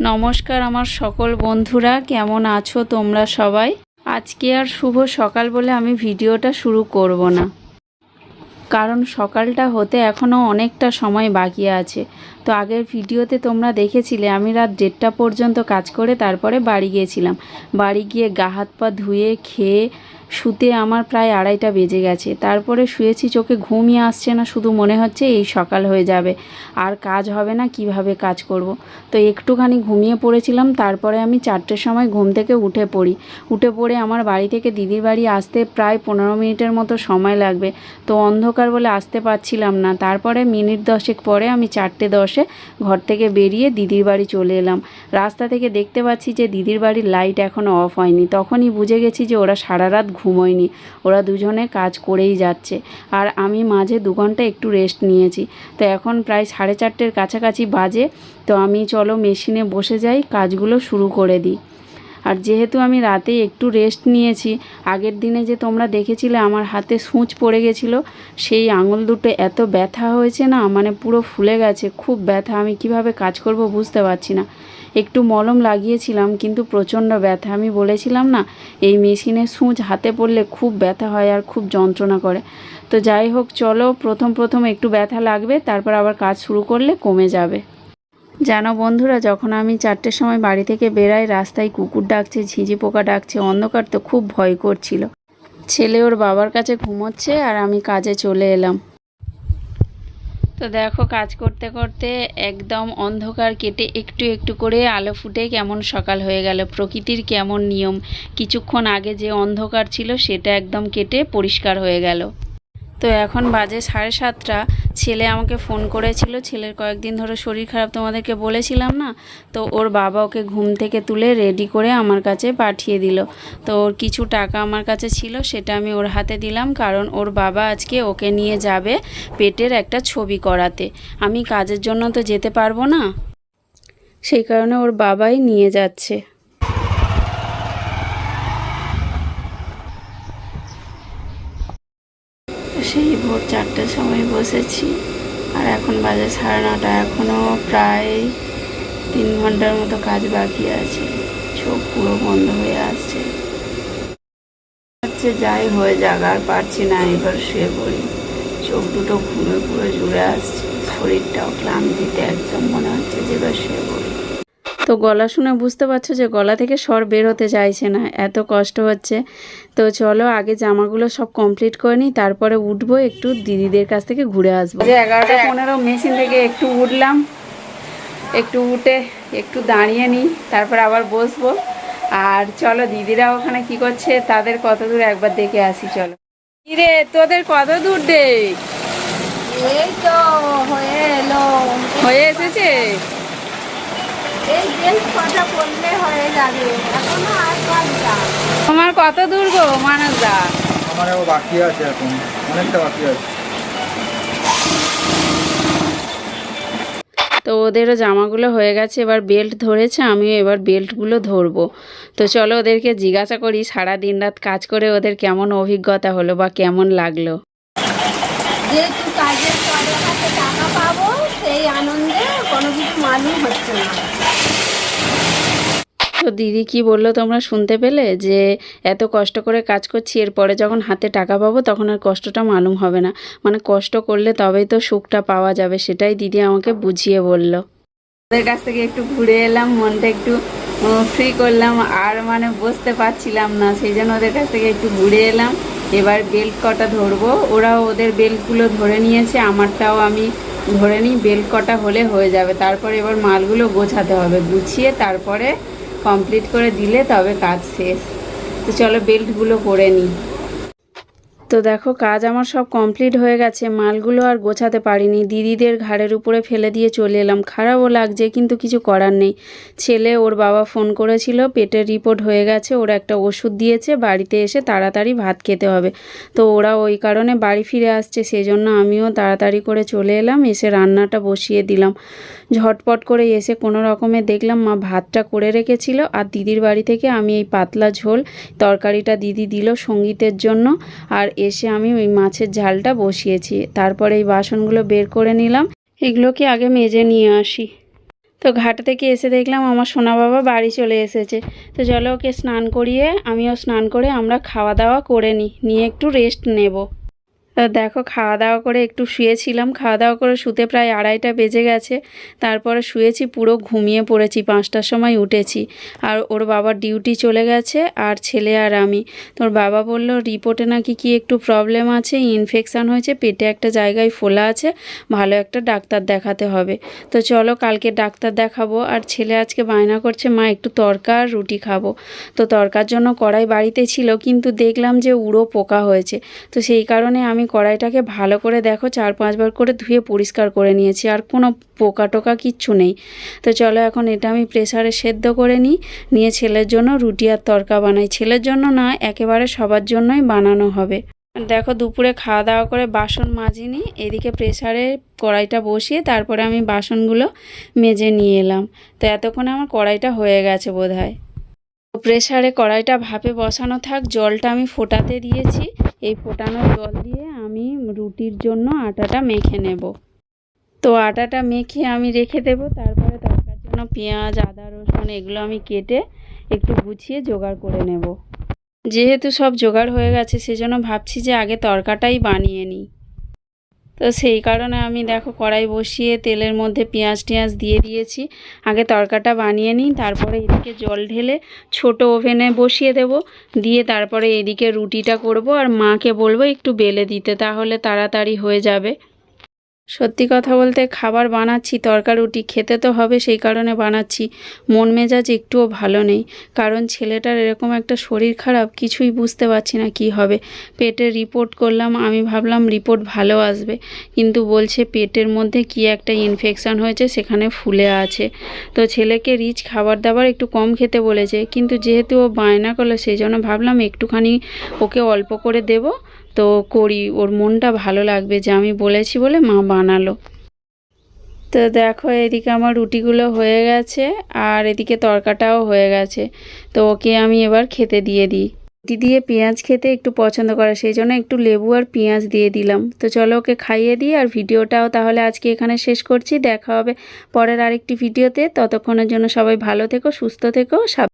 নমস্কার আমার সকল বন্ধুরা, কেমন আছো তোমরা সবাই? আজকে আর শুভ সকাল বলে আমি ভিডিওটা শুরু করব না। কারণ সকালটা হতে এখনও অনেকটা সময় বাকি আছে। তো আগের ভিডিওতে তোমরা দেখেছিলে, আমি রাত দেড়টা পর্যন্ত কাজ করে তারপরে বাড়ি গিয়েছিলাম। বাড়ি গিয়ে গা হাত পা ধুয়ে, খেয়ে শুতে আমার প্রায় আড়াইটা বেজে গেছে। তারপরে শুয়েছি, চোখে ঘুমিয়ে আসছে না, শুধু মনে হচ্ছে এই সকাল হয়ে যাবে। আর কাজ হবে না, কীভাবে কাজ করব। তো একটুখানি ঘুমিয়ে পড়েছিলাম, তারপরে আমি চারটের সময় ঘুম থেকে উঠে পড়ি। উঠে পড়ে আমার বাড়ি থেকে দিদির বাড়ি আসতে প্রায় পনেরো মিনিটের মতো সময় লাগবে। তো অন্ধকার বলে আসতে পারছিলাম না। তারপরে মিনিট দশেক পরে আমি চারটে দশে ঘর থেকে বেরিয়ে দিদির বাড়ি চলে এলাম। রাস্তা থেকে দেখতে পাচ্ছি যে দিদির বাড়ির লাইট এখনও অফ হয়নি। তখনই বুঝে গেছি যে ওরা সারা রাত ঘুমোয়নি। ওরা দুজনে কাজ করেই যাচ্ছে। আর আমি মাঝে দু ঘণ্টা একটু রেস্ট নিয়েছি। তো এখন প্রায় সাড়ে চারটের কাছাকাছি বাজে। তো আমি চলো মেশিনে বসে যাই, কাজগুলো শুরু করে দিই। আর যেহেতু আমি রাতে একটু রেস্ট নিয়েছি, আগের দিনে যে তোমরা দেখেছিলে আমার হাতে সূঁচ পড়ে গেছিল, সেই আঙুল দুটো এত ব্যথা হয়েছে না মানে পুরো ফুলে গেছে, খুব ব্যথা, আমি কীভাবে কাজ করব বুঝতে পারছি না। একটু মলম লাগিয়েছিলাম, কিন্তু প্রচণ্ড ব্যথা, আমি বলেছিলাম না, এই মেশিনে সূঁচ হাতে পড়লে খুব ব্যথা হয় আর খুব যন্ত্রণা করে। তো যাই হোক, চলো প্রথম প্রথম একটু ব্যথা লাগবে, তারপর আবার কাজ শুরু করলে কমে যাবে। জানো বন্ধুরা, যখন আমি চারটের সময় বাড়ি থেকে বেরাই, রাস্তায় কুকুর ডাকছে, ঝিঝি পোকা ডাকছে, অন্ধকার তো খুব ভয় করছিল। ছেলে ওর বাবার কাছে ঘুমোচ্ছে আর আমি কাজে চলে এলাম। তো দেখো, কাজ করতে করতে একদম অন্ধকার কেটে একটু একটু করে আলো ফুটে কেমন সকাল হয়ে গেল। প্রকৃতির কেমন নিয়ম? কিছুক্ষণ আগে যে অন্ধকার ছিল, সেটা একদম কেটে পরিষ্কার হয়ে গেল। তো এখন বাজে সাড়ে সাতটা। ছেলে আমাকে ফোন করেছিল, ছেলের কয়েকদিন ধরে শরীর খারাপ, তোমাদেরকে বলেছিলাম না? তো ওর বাবা ওকে ঘুম থেকে তুলে রেডি করে আমার কাছে পাঠিয়ে দিল। তো ওর কিছু টাকা আমার কাছে ছিল, সেটা আমি ওর হাতে দিলাম, কারণ ওর বাবা আজকে ওকে নিয়ে যাবে পেটের একটা ছবি করাতে। আমি কাজের জন্য তো যেতে পারব না? সেই কারণে ওর বাবাই নিয়ে যাচ্ছে। সেই ভোর চারটের সময় বসেছি। আর এখন বাজে সাড়ে নটা। এখনও প্রায় তিন ঘণ্টার মতো কাজ বাকি আছে। চোখ পুরো বন্ধ হয়ে আসছে। হচ্ছে যাই হয়ে যাক, আর পারছি না এবার শুয়ে পড়ি। চোখ দুটো ঘুমে পুরো জুড়ে আসছে। শরীরটাও ক্লান্তিতে একদম মনে হচ্ছে যে এবার শুয়ে পড়ি। তো গলা শুনে বুঝতে পারছ যে গলা থেকে স্বর বের হতে চাইছে না এত কষ্ট হচ্ছে। তো চলো আগে জামাগুলো সব কমপ্লিট করে নিই তারপরে উঠবো একটু দিদিদের কাছ থেকে ঘুরে আসব। যে এগারোটা পনেরো মেশিন থেকে একটু উঠলাম একটু উঠে একটু দাঁড়িয়ে নিই তারপর আবার বসবো। আর চলো দিদিরা ওখানে কি করছে তাদের কত দূর একবার দেখে আসি চলো। কিরে তোদের কত দূর দে এই তো হয়ে এলো। হয়ে এসেছে? এই বেশ কথা বললে হয়ে যাবে? এখনও আর পাঁচটা তোমার কত দূর গো মানসদা আমারও বাকি আছে এখন অনেকটা বাকি আছে। তো ওদেরও জামাগুলো হয়ে গেছে এবার বেল্ট ধরেছে আমিও এবার বেল্টগুলো ধরবো। তো চলো ওদেরকে জিজ্ঞাসা করি সারা দিন রাত কাজ করে ওদের কেমন অভিজ্ঞতা হলো বা কেমন লাগল? যেহেতু কাজের পরে টাকা পাবো সেই আনন্দে কোনো কিছু মালুম হচ্ছে না। তো দিদি কি বলল তোমরা শুনতে পেলে? যে এত কষ্ট করে কাজ করছি, এরপরে যখন হাতে টাকা পাবো তখন আর কষ্টটা মালুম হবে না। মানে কষ্ট করলে তবেই তো সুখটা পাওয়া যাবে, সেটাই দিদি আমাকে বুঝিয়ে বলল। ওদের কাছ থেকে একটু ঘুরে এলাম, মনটা একটু ফ্রি করলাম, আর মানে বসতে পারছিলাম না, সেই জন্য ওদের কাছ থেকে একটু ঘুরে এলাম। এবার বেল্ট কটা ধরবো, ওরাও ওদের বেল্টগুলো ধরে নিয়েছে, আমারটাও আমি ধরে নিই বেল্ট কটা হলে হয়ে যাবে। তারপরে এবার মালগুলো গোছাতে হবে, গুছিয়ে তারপরে কমপ্লিট করে দিলে তবে কাজ শেষ। তো চলো বেল্টগুলো করে নিই। তো দেখো, কাজ আমার সব কমপ্লিট হয়ে গেছে। মালগুলো আর গোছাতে পারিনি। দিদিদের ঘাড়ের উপরে ফেলে দিয়ে চলে এলাম। খারাপও লাগছে, কিন্তু কিছু করার নেই। ছেলে ওর বাবা ফোন করেছিল, পেটের রিপোর্ট হয়ে গেছে, ওরা একটা ওষুধ দিয়েছে, বাড়িতে এসে তাড়াতাড়ি ভাত খেতে হবে। তো ওরা ওই কারণে বাড়ি ফিরে আসছে, সেজন্য আমিও তাড়াতাড়ি করে চলে এলাম, এসে রান্নাটা বসিয়ে দিলাম। ঝটপট করে এসে কোনো রকমে দেখলাম মা ভাতটা করে রেখেছিল, আর দিদির বাড়ি থেকে আমি এই পাতলা ঝোল, তরকারিটা দিদি দিল সঙ্গীতের জন্য, আর এসে আমি ওই মাছের ঝালটা বসিয়েছি। তারপরে এই বাসনগুলো বের করে নিলাম। এগুলোকে আগে মেজে নিয়ে আসি। তো ঘাট থেকে এসে দেখলাম আমার সোনা বাবা বাড়ি চলে এসেছে। তো চলো ওকে স্নান করিয়ে, আমিও স্নান করে আমরা খাওয়া দাওয়া করে নিই নিয়ে একটু রেস্ট নেব। দেখো, খাওয়া দাওয়া করে একটু শুয়েছিলাম। খাওয়া দাওয়া করে শুতে প্রায় আড়াইটা বেজে গেছে। তারপরে শুয়েছি, পুরো ঘুমিয়ে পড়েছি, পাঁচটার সময় উঠেছি। আর ওর বাবার ডিউটি চলে গেছে, আর ছেলে আর আমি। তোর বাবা বলল, রিপোর্টে নাকি কি একটু প্রবলেম আছে, ইনফেকশান হয়েছে, পেটে একটা জায়গায় ফোলা আছে, ভালো একটা ডাক্তার দেখাতে হবে। তো চলো, কালকে ডাক্তার দেখাবো। আর ছেলে আজকে বায়না করছে, মা, একটু তরকা আর রুটি খাব। তো তরকার জন্য কড়াই বাড়িতে ছিল, কিন্তু দেখলাম যে উড়ো পোকা হয়েছে। তো সেই কারণে আমি কড়াইটাকে ভালো করে দেখো চার পাঁচবার করে ধুয়ে পরিষ্কার করে নিয়েছি, আর কোনো পোকা টোকা কিচ্ছু নেই। তো চলো এখন এটা আমি প্রেসারে সেদ্ধ করে নিই। নিয়ে ছেলের জন্য রুটি আর তরকা বানাই। ছেলের জন্য না, একেবারে সবার জন্যই বানানো হবে। দেখো দুপুরে খাওয়া দাওয়া করে বাসন মাজিনি এদিকে প্রেসারে কড়াইটা বসিয়ে তারপরে আমি বাসনগুলো মেজে নিয়ে এলাম। তো এতক্ষণে আমার কড়াইটা হয়ে গেছে বোধ হয় প্রেসারে কড়াইটা ভাপে বসানো থাক, জলটা আমি ফোটাতে দিয়েছি। এই ফোটানো জল দিয়ে আমি রুটির জন্য আটাটা মেখে নেব। তো আটাটা মেখে আমি রেখে দেব, তারপরে তরকার জন্য পেঁয়াজ, আদা, রসুন, এগুলো আমি কেটে একটু গুছিয়ে জোগাড় করে নেব। যেহেতু সব জোগাড় হয়ে গেছে, সেজন্য ভাবছি যে আগে তরকাটাই বানিয়ে নিই। তো সেই কারণে আমি দেখো কড়াই বসিয়ে তেলের মধ্যে পেঁয়াজ টেঁয়াজ দিয়ে দিয়েছি। আগে তরকাটা বানিয়ে নিই, তারপরে এদিকে জল ঢেলে ছোট ওভেনে বসিয়ে দেব। দিয়ে তারপরে এদিকে রুটিটা করব, আর মাকে বলব একটু বেলে দিতে, তাহলে তাড়াতাড়ি হয়ে যাবে। সত্যি কথা বলতে খাবার বানাচ্ছি তরকা রুটি খেতে তো হবে, সেই কারণে বানাচ্ছি। মন মেজাজ একটুও ভালো নেই, কারণ ছেলেটার এরকম একটা শরীর খারাপ, কিছুই বুঝতে পারছি না কি হবে। পেটের রিপোর্ট করলাম, আমি ভাবলাম রিপোর্ট ভালো আসবে, কিন্তু বলছে পেটের মধ্যে কি একটা ইনফেকশান হয়েছে, সেখানে ফুলে আছে। তো ছেলেকে রিচ খাবার দাবার একটু কম খেতে বলেছে, কিন্তু যেহেতু ও বায়না করল, সেই জন্য ভাবলাম একটুখানি ওকে অল্প করে দেব তো করি, ওর মনটা ভালো লাগবে যে আমি বলেছি বলে মা বানালো। তো দেখো, এদিকে আমার রুটিগুলো হয়ে গেছে আর এদিকে তরকাটাও হয়ে গেছে। তো ওকে আমি এবার খেতে দিয়ে দিই। রুটি দিয়ে পেঁয়াজ খেতে একটু পছন্দ করে, সেই জন্য একটু লেবু আর পেঁয়াজ দিয়ে দিলাম। তো চলো ওকে খাইয়ে দিই আর ভিডিওটাও তাহলে আজকে এখানে শেষ করছি। দেখা হবে পরের আরেকটি ভিডিওতে। ততক্ষণের জন্য সবাই ভালো থেকো, সুস্থ থেকো